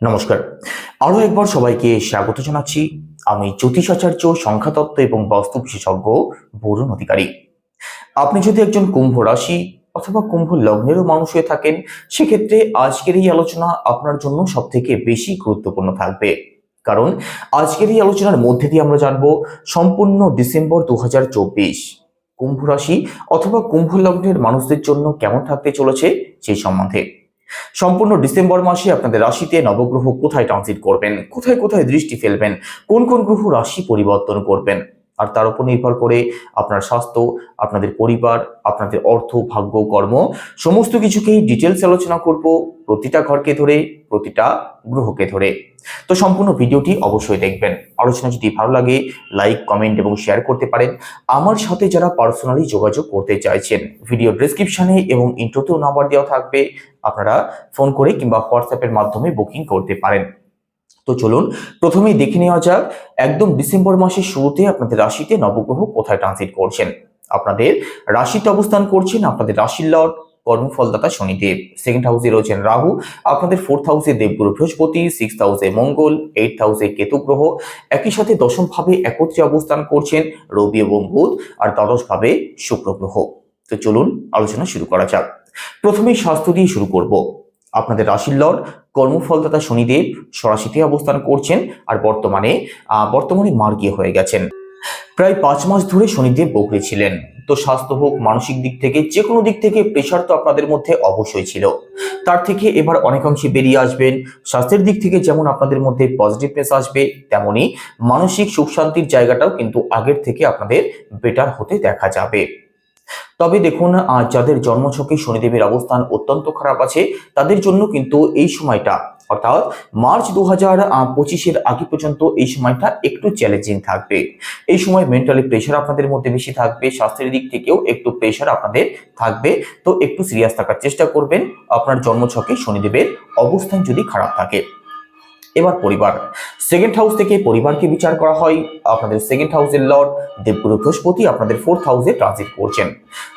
নমস্কার। আরও একবার সবাইকে স্বাগত জানাচ্ছি। আমি জ্যোতিষাচার্য সংখ্যাতত্ত্ব এবং বাস্তু বিশেষজ্ঞ বরুণ অধিকারী। আপনি যদি একজন কুম্ভ রাশি অথবা কুম্ভ লগ্নেরও মানুষ হয়ে থাকেন, সেক্ষেত্রে আজকের এই আলোচনা আপনার জন্য সব থেকে বেশি গুরুত্বপূর্ণ থাকবে। কারণ আজকের এই আলোচনার মধ্যে দিয়ে আমরা জানব সম্পূর্ণ ডিসেম্বর দু হাজার চব্বিশ। কুম্ভ রাশি অথবা কুম্ভ লগ্নের মানুষদের জন্য কেমন থাকতে চলেছে সেই সম্বন্ধে। সম্পূর্ণ ডিসেম্বর মাসে আপনাদের রাশিতে নবগ্রহ কোথায় ট্রানজিট করবেন? কোথায় কোথায় দৃষ্টি ফেলবেন? কোন কোন গ্রহ রাশি পরিবর্তন করবেন? আর তার উপর নির্ভর করে আপনার স্বাস্থ্য, আপনাদের পরিবার, আপনাদের অর্থ, ভাগ্য, কর্ম, সমস্ত কিছুকেই ডিটেলস আলোচনা করব প্রতিটা ঘরকে ধরে, প্রতিটা গ্রহকে ধরে। তো সম্পূর্ণ ভিডিওটি অবশ্যই দেখবেন। আলোচনা যদি ভালো লাগে লাইক কমেন্ট এবং শেয়ার করতে পারেন। আমার সাথে যারা পার্সোনালি যোগাযোগ করতে চাইছেন ভিডিও ডেসক্রিপশনে এবং ইন্ট্রোতেও নাম্বার দেওয়া থাকবে, আপনারা ফোন করে কিংবা হোয়াটসঅ্যাপের মাধ্যমে বুকিং করতে পারেন। তো চলুন, প্রথমেই দেখে নেওয়া যাক, একদম ডিসেম্বর মাসের শুরুতে আপনাদের রাশিতে নবগ্রহ কোথায় ট্রানজিট করছেন? আপনাদের রাশিতে অবস্থান করছেন আপনাদের রাশির লর্ড, কর্মফলদাতা শনিদেব। সেকেন্ড হাউসে রয়েছেন রাহু, আপনাদের ফোর্থ হাউসে দেবগুরু বৃহস্পতি সিক্স হাউসে মঙ্গল এইট হাউসে কেতু গ্রহ একই সাথে দশম ভাবে একত্রে অবস্থান করছেন রবি এবং বুধ, আর দ্বাদশ ভাবে শুক্র গ্রহ। তো চলুন, আলোচনা শুরু করা যাক। প্রথমেই স্বাস্থ্য দিয়ে শুরু করব। আপনাদের রাশির লর্ড কর্মফলদাতা শনিদেব সরাসিতে অবস্থান করছেন আর বর্তমানে বর্তমানে মার্গীয় হয়ে গেছেন। প্রায় পাঁচ মাস ধরে শনিদেব বকরি ছিলেন। তো স্বাস্থ্য হোক, মানসিক দিক থেকে যে কোনো দিক থেকে প্রেশার তো আপনাদের মধ্যে অবশ্যই ছিল। তার থেকে এবার অনেকাংশে বেরিয়ে আসবেন। স্বাস্থ্যের দিক থেকে যেমন আপনাদের মধ্যে পজিটিভনেস আসবে, তেমনি মানসিক সুখ শান্তির জায়গাটাও কিন্তু আগের থেকে আপনাদের বেটার হতে দেখা যাবে। তবে দেখুন যাদের জন্মছকে শনিদেবের অবস্থান অত্যন্ত খারাপ আছে, তাদের জন্য কিন্তু এই সময়টা, অর্থাৎ মার্চ দু হাজার পঁচিশের আগে পর্যন্ত এই সময়টা একটু চ্যালেঞ্জিং থাকবে। এই সময় মেন্টালি প্রেশার আপনাদের মধ্যে বেশি থাকবে, স্বাস্থ্যের দিক থেকেও একটু প্রেশার আপনাদের থাকবে। তো একটু সিরিয়াস থাকার চেষ্টা করবেন, আপনার জন্মছকে শনিদেবের অবস্থান যদি খারাপ থাকে। এবার পরিবার। সেকেন্ড হাউস থেকে পরিবারকে বিচার করা হয়। আপনাদের সেকেন্ড হাউসের লর্ড দেবগুরু বৃহস্পতি আপনাদের ফোর্থ হাউসে ট্রানজিট করছেন।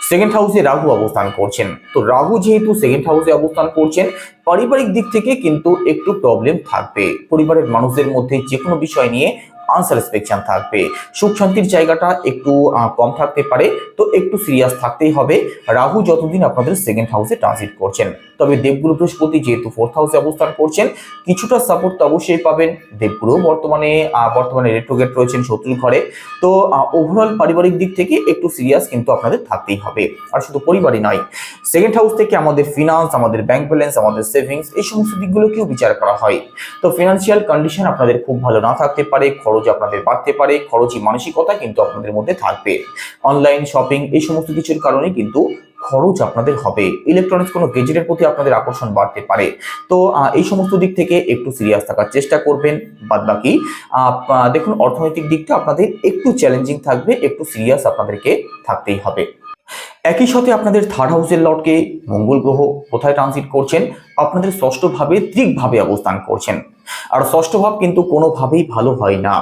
সেকেন্ড হাউসে রাহু অবস্থান করছেন। তো রাহু যেহেতু সেকেন্ড হাউসে অবস্থান করছেন, পারিবারিক দিক থেকে কিন্তু একটু প্রবলেম থাকবে। পরিবারের মানুষদের মধ্যে যে কোনো বিষয় নিয়ে আনস্যাটিসফ্যাকশন থাকবে। সুখ শান্তির জায়গাটা একটু কম থাকতে পারে, তো একটু সিরিয়াস থাকতেই হবে। রাহু যতদিন আপনাদের সেকেন্ড হাউসে ট্রানজিট করছেন, তবে দেবগুরু বৃহস্পতি যেহেতু ফোর্থ হাউসে অবস্থান করছেন, কিছুটা সাপোর্ট তো অবশ্যই পাবেন। দেবগুরু বর্তমানে বর্তমানে রেট্রোগেট রয়েছেন শত্রুর ঘরে। তো ওভারঅল পারিবারিক দিক থেকে একটু সিরিয়াস কিন্তু আপনাদের থাকতেই হবে। আর শুধু পরিবারই নয় সেকেন্ড হাউস থেকে আমাদের ফিনান্স আমাদের ব্যাংক ব্যালেন্স আমাদের সেভিংস এই সমস্ত দিকগুলোকেও বিচার করা হয়। তো ফিনান্সিয়াল কন্ডিশন আপনাদের খুব ভালো না থাকতে পারে, খরচ আপনাদের বাড়তে পারে, খরচই মানসিকতা কিন্তু আপনাদের মধ্যে থাকবে। অনলাইন শপিং এই সমস্ত কিছুর কারণে কিন্তু খরচ আপনাদের হবে। ইলেকট্রনিক্স কোনো গেজেটের প্রতি আপনাদের আকর্ষণ বাড়তে পারে। তো এই সমস্ত দিক থেকে একটু সিরিয়াস থাকার চেষ্টা করবেন। বাদ বাকি দেখুন, অর্থনৈতিক দিকটা আপনাদের একটু চ্যালেঞ্জিং থাকবে, একটু সিরিয়াস আপনাদেরকে থাকতেই হবে। একই সাথে আপনাদের থার্ড হাউসের লর্ডকে মঙ্গল গ্রহ কোথায় ট্রানজিট করছেন, আপনাদের ষষ্ঠ ভাবে ভাবে অবস্থান করছেন। আর ষষ্ঠ ভাব কিন্তু কোনোভাবেই ভালো হয় না।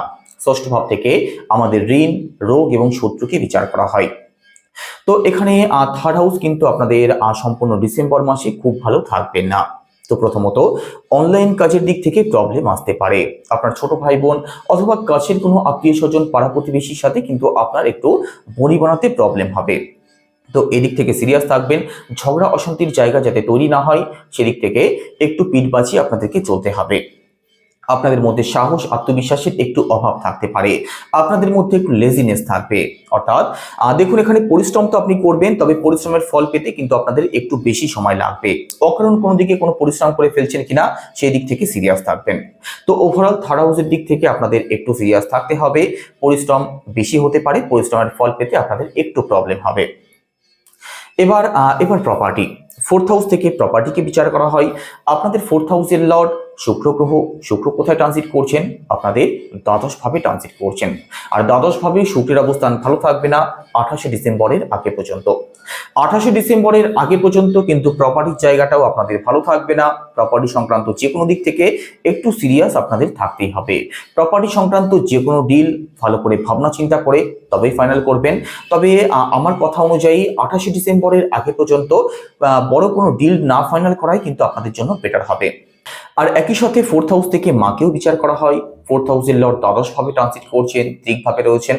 ষষ্ঠ ভাব থেকে আমাদের ঋণ, রোগ এবং শত্রুকে বিচার করা হয়। তো এখানে থার্ড হাউস কিন্তু আপনাদের সম্পূর্ণ ডিসেম্বর মাসে খুব ভালো থাকবে না। তো প্রথমত অনলাইন কাজের দিক থেকে প্রবলেম আসতে পারে। আপনার ছোট ভাই বোন অথবা কাছের কোনো আত্মীয় স্বজন পাড়া প্রতিবেশীর সাথে কিন্তু আপনার একটু বড়ি বানাতে প্রবলেম হবে। তো এদিক থেকে সিরিয়াস থাকবেন, ঝগড়া, অশান্তির জায়গা যাতে তৈরি না হয়, সেদিক থেকে একটু পিঠ বাঁচিয়ে আপনাদেরকে চলতে হবে। আপনাদের মধ্যে সাহস, আত্মবিশ্বাসের একটু অভাব থাকতে পারে। আপনাদের মধ্যে একটু লেজিনেস থাকবে। অর্থাৎ দেখুন, এখানে পরিশ্রম তো আপনি করবেন, তবে পরিশ্রমের ফল পেতে কিন্তু আপনাদের একটু বেশি সময় লাগবে। অকারণ কোনো দিকে কোনো পরিশ্রম করে ফেলছেন কিনা, সেই দিক থেকে সিরিয়াস থাকবেন। তো ওভারঅল থার্ড হাউসের দিক থেকে আপনাদের একটু সিরিয়াস থাকতে হবে। পরিশ্রম বেশি হতে পারে, পরিশ্রমের ফল পেতে আপনাদের একটু প্রবলেম হবে। এবার এবার প্রপার্টি ফোর্থ হাউস থেকে প্রপার্টিকে বিচার করা হয়। আপনাদের ফোর্থ হাউসের লর্ড শুক্র গ্রহ, শুক্র কোথায় ট্রানজিট করছেন? আপনাদের দ্বাদশ ভাবে ট্রানজিট করছেন। আর দ্বাদশ ভাবে শুক্রের অবস্থান ভালো থাকবে না আঠাশে ডিসেম্বরের আগে পর্যন্ত। আঠাশে ডিসেম্বরের আগে পর্যন্ত কিন্তু প্রপার্টির জায়গাটাও আপনাদের ভালো থাকবে না। প্রপার্টি সংক্রান্ত যে কোনো দিক থেকে একটু সিরিয়াস আপনাদের থাকতেই হবে। প্রপার্টি সংক্রান্ত যে কোনো ডিল ভালো করে ভাবনা চিন্তা করে তবেই ফাইনাল করবেন। তবে আমার কথা অনুযায়ী আঠাশে ডিসেম্বরের আগে পর্যন্ত বড় কোনো ডিল না ফাইনাল করাই কিন্তু আপনাদের জন্য বেটার হবে। আর একই সাথে ফোর্থ হাউস থেকে মাকেও বিচার করা হয়। ফোর্থ হাউসের লর্ড দ্বাদশ ভাবে ট্রানজিট করছেন, দিকভাবে রয়েছেন।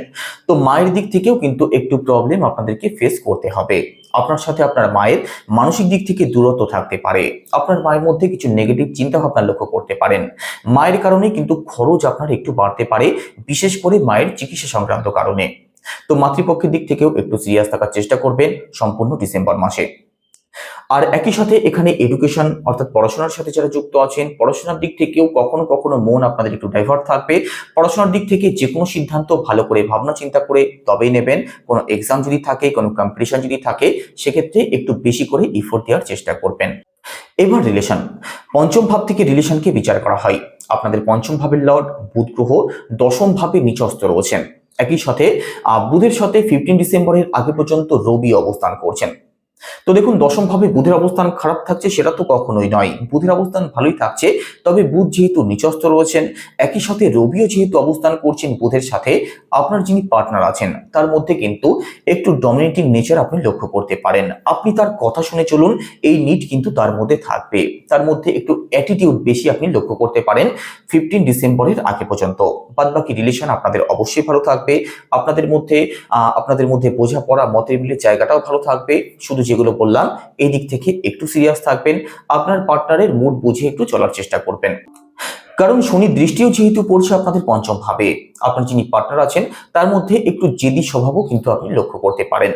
তো মায়ের দিক থেকেও কিন্তু একটু প্রবলেম আপনাদেরকে ফেস করতে হবে। আপনার সাথে আপনার মায়ের মানসিক দিক থেকে দূরত্ব থাকতে পারে। আপনার মায়ের মধ্যে কিছু নেগেটিভ চিন্তা ভাবনা লক্ষ্য করতে পারেন। মায়ের কারণে কিন্তু খরচ আপনার একটু বাড়তে পারে, বিশেষ করে মায়ের চিকিৎসা সংক্রান্ত কারণে। তো মাতৃপক্ষের দিক থেকেও একটু সিরিয়াস থাকার চেষ্টা করবেন সম্পূর্ণ ডিসেম্বর মাসে। আর একই সাথে এখানে এডুকেশন অর্থাৎ পড়াশোনার সাথে যারা যুক্ত আছেন, পড়াশোনার দিক থেকেও কখনো কখনো মন আপনাদের একটু ডাইভার্ট থাকবে। পড়াশোনার দিক থেকে যে কোনো সিদ্ধান্ত ভালো করে, ভাবনা চিন্তা করে তবেই নেবেন। কোনো এক্সাম যদি থাকে, কোনো কম্পিটিশন যদি থাকে, সেক্ষেত্রে একটু বেশি করে ইফোর্ট দেওয়ার চেষ্টা করবেন। এবার রিলেশন পঞ্চম ভাব থেকে রিলেশনকে বিচার করা হয়। আপনাদের পঞ্চম ভাবের লর্ড, বুধ গ্রহ, দশম ভাবে নিচস্ত রয়েছেন। একই সাথে বুধের সাথে ফিফটিন ডিসেম্বরের আগে পর্যন্ত রবি অবস্থান করছেন। তো দেখুন দশম ভাবে বুধের অবস্থান খারাপ থাকছে সেটা তো কখনোই নয়। বুধের অবস্থান ভালোই থাকছে, তবে বুধ যেহেতু নিচস্থ রয়েছেন, একই সাথে রবিও যেহেতু অবস্থান করছেন বুধের সাথে, আপনার যিনি পার্টনার আছেন, তার মধ্যে কিন্তু একটু ডমিনেটিং নেচার আপনি লক্ষ্য করতে পারেন। আপনি তার কথা শুনে চলুন, এই নিট কিন্তু তার মধ্যে থাকবে। তার মধ্যে একটু অ্যাটিটিউড বেশি আপনি লক্ষ্য করতে পারেন ফিফটিন ডিসেম্বরের আগে পর্যন্ত। বাদ বাকি রিলেশন আপনাদের অবশ্যই ভালো থাকবে। আপনাদের মধ্যে আপনাদের মধ্যে বোঝাপড়া, মতের মিলের জায়গাটাও ভালো থাকবে। শুধু যেগুলো বললাম এই দিক থেকে একটু সিরিয়াস থাকবেন, আপনার পার্টনারের মুড বুঝে একটু চলার চেষ্টা করবেন। কারণ শনি দৃষ্টিও যেহেতু পড়ছে আপনাদের পঞ্চম ভাবে, আপনার যিনি পার্টনার আছেন, তার মধ্যে একটু জেদি স্বভাবও কিন্তু আপনি লক্ষ্য করতে পারেন।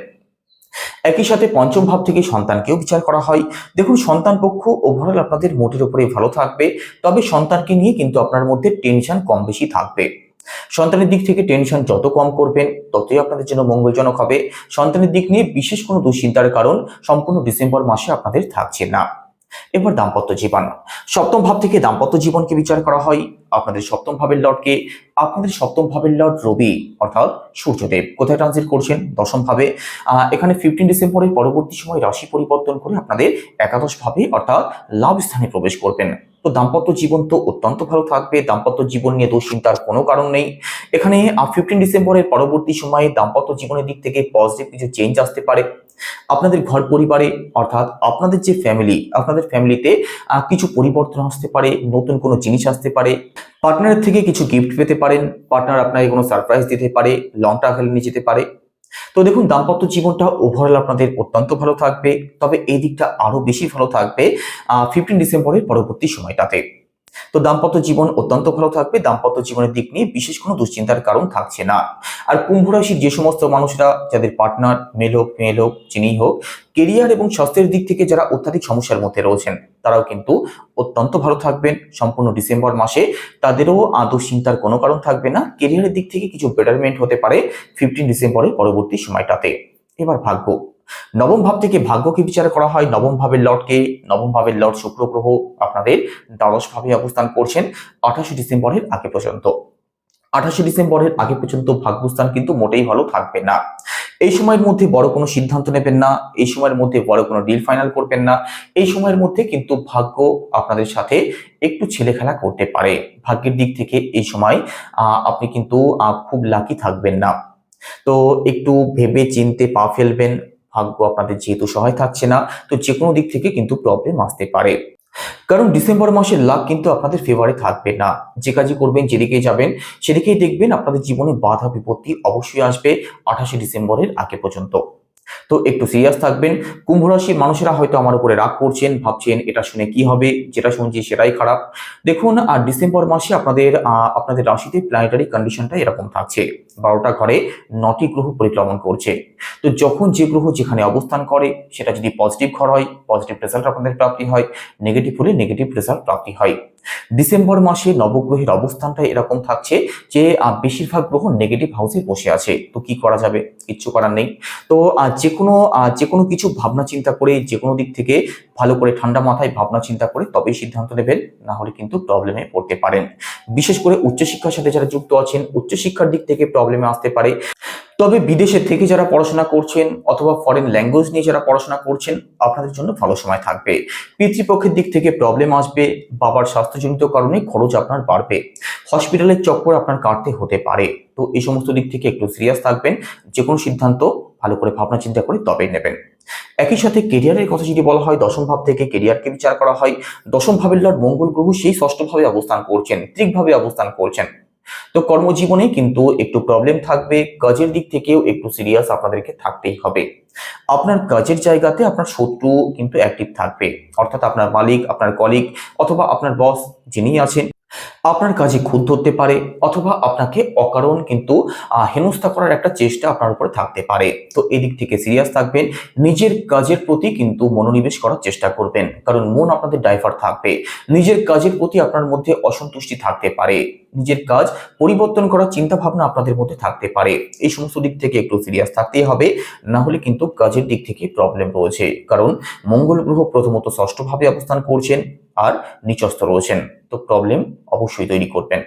একই সাথে পঞ্চম ভাব থেকে সন্তানকেও বিচার করা হয়। দেখুন, সন্তান পক্ষ ওভারঅল আপনাদের মোটের উপরে ভালো থাকবে, তবে সন্তানকে নিয়ে কিন্তু আপনার মধ্যে টেনশন কম বেশি থাকবে। সন্তানের দিক থেকে টেনশন যত কম করবেন, ততই আপনাদের জন্য মঙ্গলজনক হবে। সন্তানের দিক নিয়ে বিশেষ কোনো দুশ্চিন্তার কারণ সম্পূর্ণ ডিসেম্বর মাসে আপনাদের থাকছে না। এবার দাম্পত্য জীবন। সপ্তম ভাব থেকে দাম্পত্য জীবনকে বিচার করা হয়। আপনাদের সপ্তম ভাবের লর্ডকে আপনাদের সপ্তম ভাবের লর্ড রবি, অর্থাৎ সূর্যদেব। কোথায় ট্রানজিট করছেন? দশম ভাবে। এখানে ফিফটিন ডিসেম্বরের পরবর্তী সময় রাশি পরিবর্তন করে আপনাদের একাদশ ভাবে, অর্থাৎ লাভ স্থানে প্রবেশ করবেন। তো দাম্পত্য জীবন তো অত্যন্ত ভালো থাকবে, দাম্পত্য জীবন নিয়ে দুশ্চিন্তার কোনো কারণ নেই। এখানে ফিফটিন ডিসেম্বরের পরবর্তী সময়ে দাম্পত্য জীবনের দিক থেকে পজিটিভ কিছু চেঞ্জ আসতে পারে। আপনাদের ঘর পরিবারে, অর্থাৎ আপনাদের যে ফ্যামিলি আপনাদের ফ্যামিলিতে কিছু পরিবর্তন আসতে পারে, নতুন কোনো জিনিস আসতে পারে। পার্টনারের থেকে কিছু গিফট পেতে পারেন। পার্টনার আপনাকে কোনো সারপ্রাইজ দিতে পারে লং ট্রাভেল নিয়ে যেতে পারে। তো দেখুন, দাম্পত্য জীবনটা ওভারঅল আপনাদের অত্যন্ত ভালো থাকবে। তবে এই দিকটা আরও বেশি ভালো থাকবে ফিফটিন ডিসেম্বরের পরবর্তী সময়টাতে। তো দাম্পত্য জীবন অত্যন্ত ভালো থাকবে দাম্পত্য জীবনের দিক নিয়ে বিশেষ কোনো দুশ্চিন্তার কারণ থাকছে না। আর কুম্ভ রাশির যে সমস্ত মানুষরা যাদের পার্টনার মেল হোক মেল হোক যিনিই হোক কেরিয়ার এবং স্বাস্থ্যের দিক থেকে যারা অত্যাধিক সমস্যার মধ্যে রয়েছেন তারাও কিন্তু অত্যন্ত ভালো থাকবেন। সম্পূর্ণ ডিসেম্বর মাসে তাদেরও আহ, চিন্তার কোনো কারণ থাকবে না। কেরিয়ারের দিক থেকে কিছু বেটারমেন্ট হতে পারে ফিফটিন ডিসেম্বরের পরবর্তী সময়টাতে। এবার ভাগ্য। নবম ভাব থেকে ভাগ্যকে বিচার করা হয়? নবম ভাবের লর্ডকে নবম ভাবের লর্ড শুক্র গ্রহ আপনাদের দ্বাদশ ভাবে অবস্থান করছেন আঠাশে ডিসেম্বরের আগে পর্যন্ত। আঠাশে ডিসেম্বরের আগে পর্যন্ত ভাগ্যস্থান কিন্তু মোটেই ভালো থাকবে না। এই সময়ের মধ্যে বড় কোনো সিদ্ধান্ত নেবেন না, এই সময়ের মধ্যে বড় কোনো ডিল ফাইনাল করবেন না, এই সময়ের মধ্যে কিন্তু ভাগ্য আপনাদের সাথে একটু ছেলে খেলা করতে পারে। ভাগ্যের দিক থেকে এই সময় আপনি কিন্তু খুব লাকি থাকবেন না। তো একটু ভেবে চিনতে পা ফেলবেন ভাগ্য আপনাদের যেহেতু সহায় থাকছে না, তো যে কোনো দিক থেকে কিন্তু প্রবলেম আসতে পারে। কারণ ডিসেম্বর মাসের লাভ কিন্তু আপনাদের ফেভারে থাকবে না। যে কাজই করবেন, যেদিকেই যাবেন, সেদিকেই দেখবেন আপনাদের জীবনে বাধা বিপত্তি অবশ্যই আসবে আঠাশে ডিসেম্বরের আগে পর্যন্ত। তো একটু সিরিয়াস থাকবেন। কুম্ভ রাশির মানুষেরা হয়তো আমার উপরে রাগ করছেন, ভাবছেন, এটা শুনে কি হবে? যেটা শুনছি সেটাই খারাপ। দেখুন আর ডিসেম্বর মাসে আপনাদের আপনাদের রাশিতে প্ল্যানেটারি কন্ডিশনটা এরকম থাকছে। বারোটা ঘরে নটি গ্রহ পরিক্রমণ করছে। তো যখন যে গ্রহ যেখানে অবস্থান করে, সেটা যদি পজিটিভ ঘর হয় পজিটিভ রেজাল্ট আপনাদের প্রাপ্তি হয় নেগেটিভ হলে নেগেটিভ রেজাল্ট প্রাপ্তি হয়। ডিসেম্বর মাসে নবগ্রহের অবস্থানটা এরকম থাকছে যে বেশিরভাগ গ্রহ নেগেটিভ হাউসে বসে আছে। তো কি করা যাবে? কিচ্ছু করার নেই। তো যে কোনো যে কোনো কিছু ভাবনা চিন্তা করে যে কোনো দিক থেকে ভালো করে ঠান্ডা মাথায় ভাবনা চিন্তা করে তবেই সিদ্ধান্ত নেবেন, না হলে কিন্তু প্রবলেমে পড়তে পারেন। বিশেষ করে উচ্চশিক্ষার সাথে যারা যুক্ত আছেন, উচ্চশিক্ষার দিক থেকে প্রবলেমে আসতে পারে। তবে বিদেশে থেকে যারা পড়াশোনা করছেন অথবা ফরেন ল্যাঙ্গুয়েজ নিয়ে যারা পড়াশোনা করছেন, আপনাদের জন্য ভালো সময় থাকবে। পিতৃপক্ষের দিক থেকে প্রবলেম আসবে, বাবার স্বাস্থ্যজনিত কারণে খরচ আপনার বাড়বে। হসপিটালের চক্কর আপনার কাটতে হতে পারে। তো এই সমস্ত দিক থেকে একটু সিরিয়াস থাকবেন যে কোনো সিদ্ধান্ত ভালো করে ভাবনা চিন্তা করে তবেই নেবেন। একই সাথে কেরিয়ারের কথা যদি বলা হয়, দশম ভাব থেকে কেরিয়ারকে বিচার করা হয়। দশম ভাবের লর্ড মঙ্গল গ্রহ সেই ষষ্ঠ ভাবে অবস্থান করছেন ত্রিকভাবে অবস্থান করছেন। তো কর্মজীবনে কিন্তু একটু প্রবলেম থাকবে, কাজের দিক থেকেও একটু সিরিয়াস আপনাদেরকে থাকতেই হবে। আপনার কাজের জায়গাতে আপনার শত্রু কিন্তু অ্যাক্টিভ থাকবে। অর্থাৎ আপনার মালিক, আপনার কলিগ অথবা আপনার বস যিনি আছেন আপনার কাজে খুদ ধরতে পারে অথবা আপনাকে অকারণ কিন্তু হেনস্থা করার একটা চেষ্টা আপনার উপরে থাকতে পারে। তো এদিক থেকে সিরিয়াস থাকবেন, নিজের কাজের প্রতি কিন্তু মনোনিবেশ করার চেষ্টা করবেন, কারণ মন আপনাদের ডাইভার থাকবে। নিজের কাজের প্রতি আপনার মধ্যে অসন্তুষ্টি থাকতে পারে। নিজের কাজ পরিবর্তন করার চিন্তা ভাবনা আপনাদের মধ্যে থাকতে পারে। এই সমস্ত দিক থেকে একটু সিরিয়াস থাকতেই হবে, না হলে কিন্তু কাজের দিক থেকে প্রবলেম রয়েছে। কারণ মঙ্গল গ্রহ প্রথমত ষষ্ঠভাবে অবস্থান করছেন আর নিচস্থ রয়েছেন। তো প্রবলেম অবশ্যই তৈরি করবেন।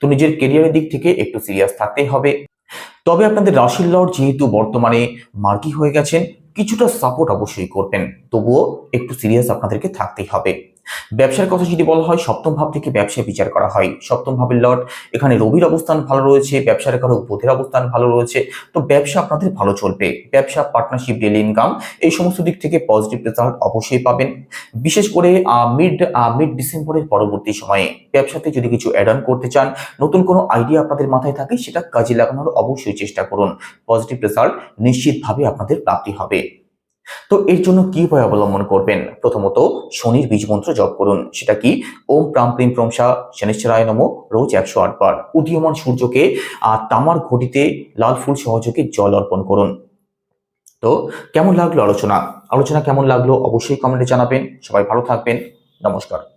তো নিজের কেরিয়ারের দিক থেকে একটু সিরিয়াস থাকতেই হবে। তবে আপনাদের রাশির লর্ড যেহেতু বর্তমানে মার্কি হয়ে গেছেন, কিছুটা সাপোর্ট অবশ্যই করবেন। তবুও একটু সিরিয়াস আপনাদেরকে থাকতেই হবে। ব্যবসার কথা যদি বলা হয়, সপ্তম ভাব থেকে ব্যবসায় বিচার করা হয়। সপ্তম ভাবের লর্ড এখানে রবির অবস্থান ভালো রয়েছে, ব্যবসার কারও বুধের অবস্থান ভালো রয়েছে। তো ব্যবসা আপনাদের ভালো চলবে। ব্যবসা পার্টনারশিপ ডেলি ইনকাম এই সমস্ত দিক থেকে পজিটিভ রেজাল্ট অবশ্যই পাবেন। বিশেষ করে মিড মিড ডিসেম্বরের পরবর্তী সময়ে ব্যবসাতে যদি কিছু অ্যাড অন করতে চান, নতুন কোনো আইডিয়া আপনাদের মাথায় থাকে, সেটা কাজে লাগানোর অবশ্যই চেষ্টা করুন। পজিটিভ রেজাল্ট নিশ্চিতভাবে আপনাদের প্রাপ্তি হবে। তো এর জন্য কি উপায় অবলম্বন করবেন? প্রথমত শনির বীজ মন্ত্র জপ করুন। সেটা কি? ওম প্রাম প্রিম প্রমসা শনিশ্চরায় নম, রোজ একশো আটবার উদীয়মান সূর্যকে আর তামার ঘটিতে লাল ফুল সহযোগে জল অর্পণ করুন। তো কেমন লাগল আলোচনা? আলোচনা কেমন লাগল অবশ্যই কমেন্টে জানাবেন। সবাই ভালো থাকবেন। নমস্কার।